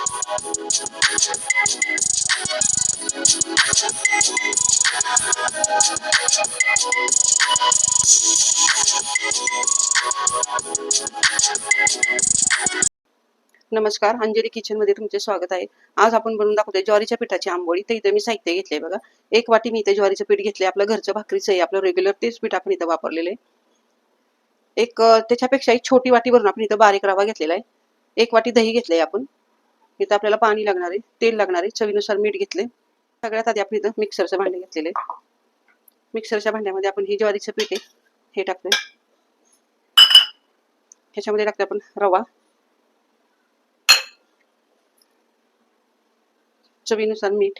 नमस्कार अंजली किचनमध्ये तुमचे स्वागत आहे. आज आपण बनवून दाखवतोय ज्वारीच्या पिठाची आंबोळी. तर इथे मी साहित्य घेतले बघा. एक वाटी मी इथे ज्वारीचं पीठ घेतले आपलं घरचं भाकरीचं आहे. आपलं रेग्युलर तेच पीठ आपण इथं वापरलेलं आहे. एक त्याच्यापेक्षा एक छोटी वाटी भरून आपण इथं बारीक रवा घेतलेला आहे. एक वाटी दही घेतलंय आपण. इथं आपल्याला पाणी लागणार आहे तेल लागणार आहे. चवीनुसार मीठ घेतले सगळ्यात आधी आपण इथं मिक्सरचं भांडे घेतलेले मिक्सरच्या भांड्यामध्ये आपण ही ज्वारीचं पीठ आहे हे टाकतोय. ह्याच्यामध्ये टाकतोय आपण रवा. चवीनुसार मीठ.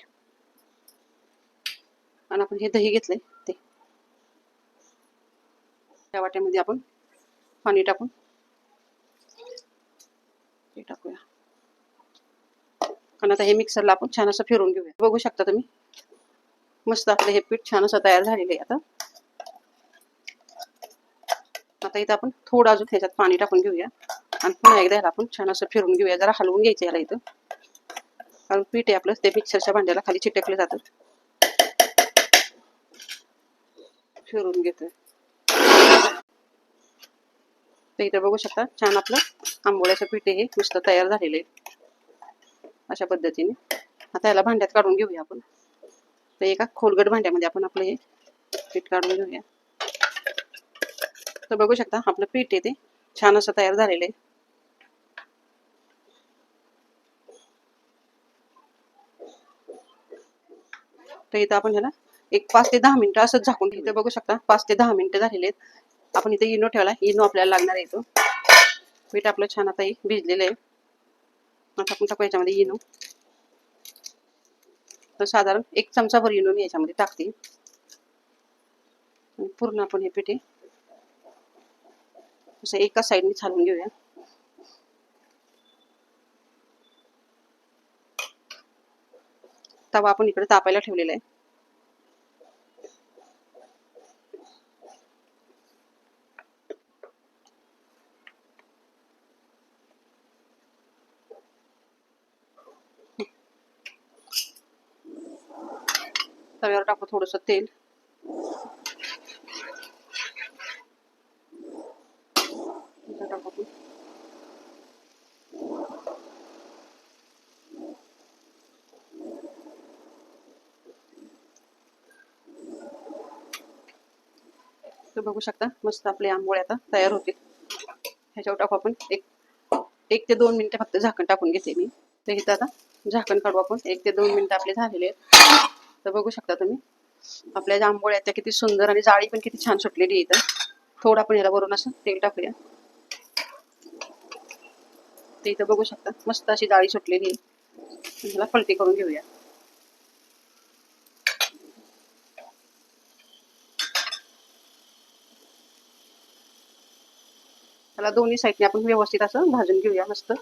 आणि आपण हे दही घेतलंय ते. त्या वाट्यामध्ये आपण पाणी टाकून ते टाकूया. आणि आता हे मिक्सरला आपण छान असं फिरून घेऊया. बघू शकता तुम्ही. मस्त आपलं हे पीठ छान असं तयार झालेलं आहे आता. आता इथं आपण थोडं अजून ह्याच्यात पाणी टाकून घेऊया. आणि पुन्हा एकदा ह्याला आपण छान असं फिरून घेऊया. जरा हलवून घ्यायचं याला इथं. कारण पीठ आहे आपलं ते मिक्सरच्या भांड्याला खाली चिटकलं जातं. फिरून घेतोय. तर इथं बघू शकता छान आपलं आंबोळ्याचं पीठ हे. मस्त तयार झालेलं आहे. अशा पद्धतीने. आता याला भांड्यात काढून घेऊया आपण. तर एका खोलगट भांड्यामध्ये आपण आपलं हे पीठ काढून घेऊया. तर बघू शकता आपलं पीठ येते छान असं तयार झालेलं आहे. तर इथं आपण ह्याला एक पाच ते दहा मिनिटं असंच झाकून इथं बघू शकता पाच ते दहा मिनिटं झालेले आहेत. आपण इथे इनो ठेवला इनो आपल्याला लागणार आहे तो पीठ आपलं छान आता एक भिजलेलं आहे. आता आपण टाकू याच्यामध्ये इनो तर साधारण एक चमचाभर इनो मी याच्यामध्ये टाकते. पूर्ण आपण हे पेठे असं एका साईडने छालून घेऊया. तवा आपण इकडे तापायला ठेवलेला आहे. तव्यावर टाकू थोडस तेल. टाकू बघू शकता मस्त आपले आंबोळे आता तयार होतील. ह्याच्यावर टाकू आपण एक एक ते दोन मिनिटं फक्त झाकण टाकून घेते मी. तर इथं आता झाकण काढू आपण. एक ते दोन मिनिटं आपले झालेले आहेत. तर बघू शकता तुम्ही. आपल्या ज्या आहेत त्या किती सुंदर आणि जाळी पण किती छान सुटलेली आहे इथं. थोडं आपण याला वरून असं तेल टाकूया. ते इथं बघू शकता मस्त अशी जाळी सुटलेली आहे. ह्याला पलटी करून घेऊया. त्याला दोन्ही साईडने आपण व्यवस्थित असं भाजून घेऊया मस्त.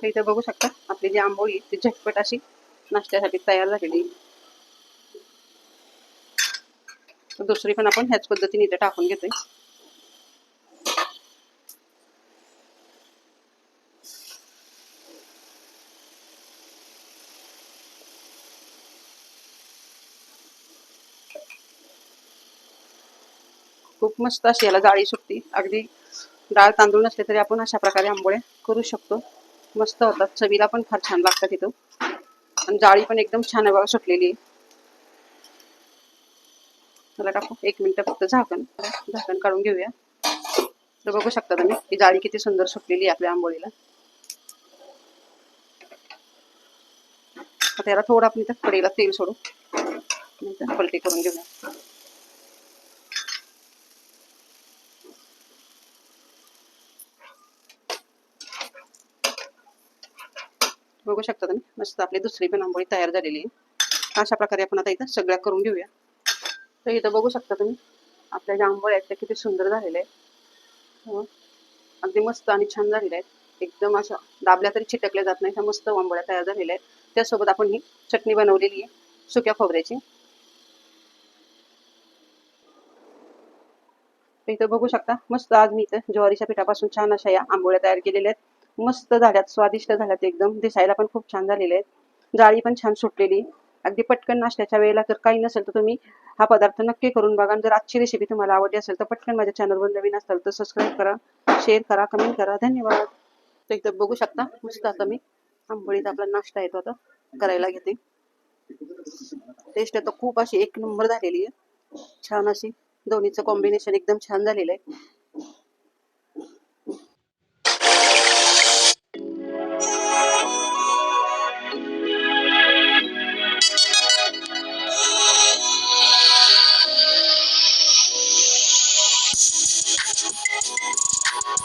तर इथे बघू शकता. आपली जी आंबोळी ती झटपट अशी नाश्त्यासाठी तयार झालेली दुसरी पण आपण ह्याच पद्धतीने इथे टाकून घेतोय. खूप मस्त अशी याला जाळी सुटती. अगदी डाळ तांदूळ नसले तरी आपण अशा प्रकारे आंबोळ्या करू शकतो. मस्त होतात. चवीला पण फार छान लागतात इथं. आणि जाळी पण एकदम छान आहे बघा सुटलेली आहे त्याला टाकू. एक मिनिट फक्त झाकण. झाकण काढून घेऊया. तर बघू शकता तुम्ही ही जाळी किती सुंदर सुटलेली आहे आपल्या आंबोळीला. आता याला थोडं आपण इथं कढईला तेल सोडू. नंतर पलटी करून घेऊया. बघू शकता तुम्ही. मस्त आपली दुसरी पण आंबोळी तयार झालेली आहे. अशा प्रकारे आपण आता इथं सगळ्या करून घेऊया. तर इथं बघू शकता तुम्ही आपल्या ज्या आंबोळ्या आहेत त्या किती सुंदर झालेल्या आहेत. अगदी मस्त आणि छान झालेल्या आहेत. एकदम अशा दाबल्या तरी चिटकल्या जात नाही ह्या मस्त आंबोळ्या तयार झालेल्या आहेत. त्यासोबत आपण ही चटणी बनवलेली आहे सुक्या खोबऱ्याची. इथं बघू शकता मस्त आज मी इथं ज्वारीच्या पिठापासून छान अशा या आंबोळ्या तयार केलेल्या आहेत. मस्त झाल्यात स्वादिष्ट झाल्यात एकदम. दिसायला पण खूप छान झालेले आहेत. जाळी पण छान सुटलेली. अगदी पटकन नाश्त्याच्या वेळेला जर काही नसेल तर तुम्ही हा पदार्थ नक्की करून बघा. जर आजची रेसिपी तुम्हाला आवडली असेल तर पटकन माझ्या चॅनलवर नवीन असाल तर सबस्क्राईब करा शेअर करा कमेंट करा. धन्यवाद. तर इथं बघू शकता. मस्त आता मी आंबोळीचा आपला नाश्ता येतो आता. करायला घेते. टेस्ट आता खूप अशी एक नंबर झालेली आहे. छान अशी दोन्हीचं कॉम्बिनेशन एकदम छान झालेलं आहे.